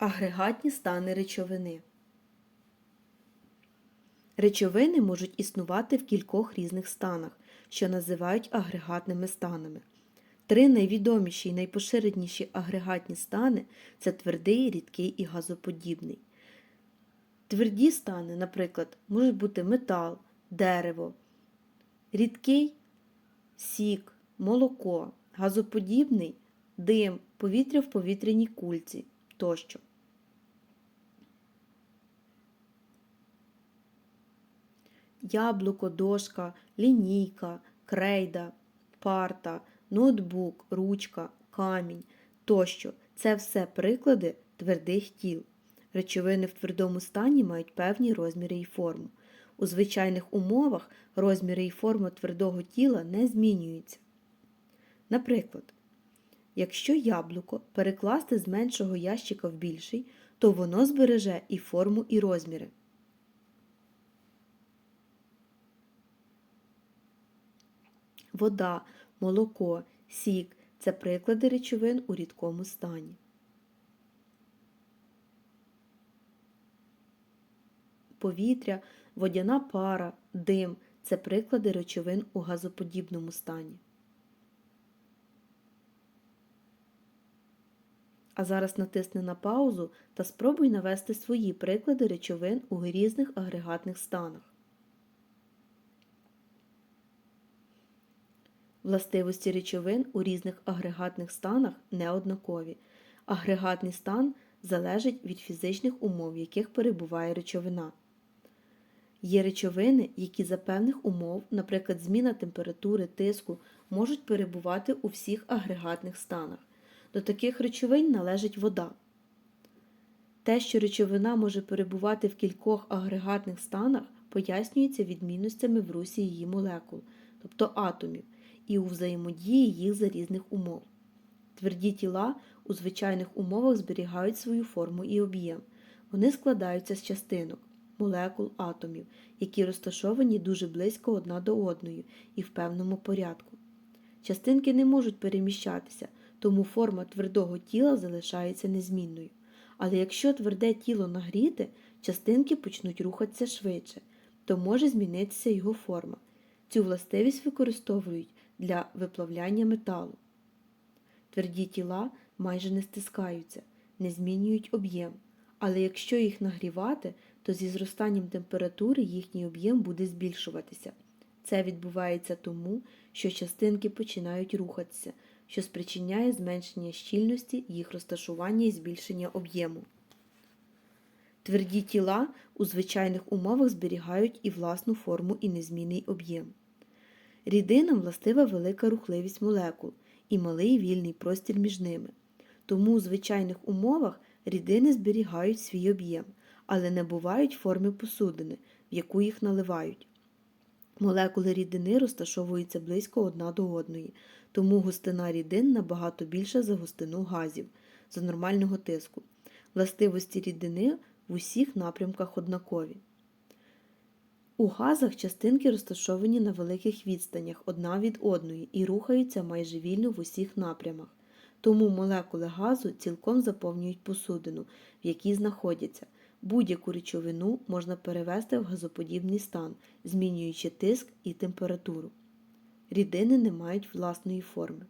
Агрегатні стани речовини. Речовини можуть існувати в кількох різних станах, що називають агрегатними станами. Три найвідоміші і найпоширеніші агрегатні стани це твердий, рідкий і газоподібний. Тверді стани, наприклад, можуть бути метал, дерево, рідкий сік, молоко, газоподібний дим, повітря в повітряній кульці тощо. Яблуко, дошка, лінійка, крейда, парта, ноутбук, ручка, камінь тощо це все приклади твердих тіл. Речовини в твердому стані мають певні розміри і форму. У звичайних умовах розміри і форма твердого тіла не змінюються. Наприклад, якщо яблуко перекласти з меншого ящика в більший, то воно збереже і форму, і розміри. Вода, молоко, сік це приклади речовин у рідкому стані. Повітря, водяна пара, дим це приклади речовин у газоподібному стані. А зараз натисни на паузу та спробуй навести свої приклади речовин у різних агрегатних станах. Властивості речовин у різних агрегатних станах неоднакові. Агрегатний стан залежить від фізичних умов, в яких перебуває речовина. Є речовини, які за певних умов, наприклад, зміна температури, тиску, можуть перебувати у всіх агрегатних станах. До таких речовин належить вода. Те, що речовина може перебувати в кількох агрегатних станах, пояснюється відмінностями в русі її молекул, тобто атомів, і у взаємодії їх за різних умов. Тверді тіла у звичайних умовах зберігають свою форму і об'єм. Вони складаються з частинок, молекул атомів, які розташовані дуже близько одна до одної і в певному порядку. Частинки не можуть переміщатися, тому форма твердого тіла залишається незмінною. Але якщо тверде тіло нагріти, частинки почнуть рухатися швидше, то може змінитися його форма. Цю властивість використовують для виплавляння металу. Тверді тіла майже не стискаються, не змінюють об'єм, але якщо їх нагрівати, то зі зростанням температури їхній об'єм буде збільшуватися. Це відбувається тому, що частинки починають рухатися, що спричиняє зменшення щільності їх розташування і збільшення об'єму. Тверді тіла у звичайних умовах зберігають і власну форму і незмінний об'єм. Рідинам властива велика рухливість молекул і малий вільний простір між ними. Тому у звичайних умовах рідини зберігають свій об'єм, але не бувають форми посудини, в яку їх наливають. Молекули рідини розташовуються близько одна до одної, тому густина рідин набагато більша за густину газів за нормального тиску. Властивості рідини в усіх напрямках однакові. У газах частинки розташовані на великих відстанях одна від одної і рухаються майже вільно в усіх напрямах. Тому молекули газу цілком заповнюють посудину, в якій знаходяться. Будь-яку речовину можна перевести в газоподібний стан, змінюючи тиск і температуру. Рідини не мають власної форми.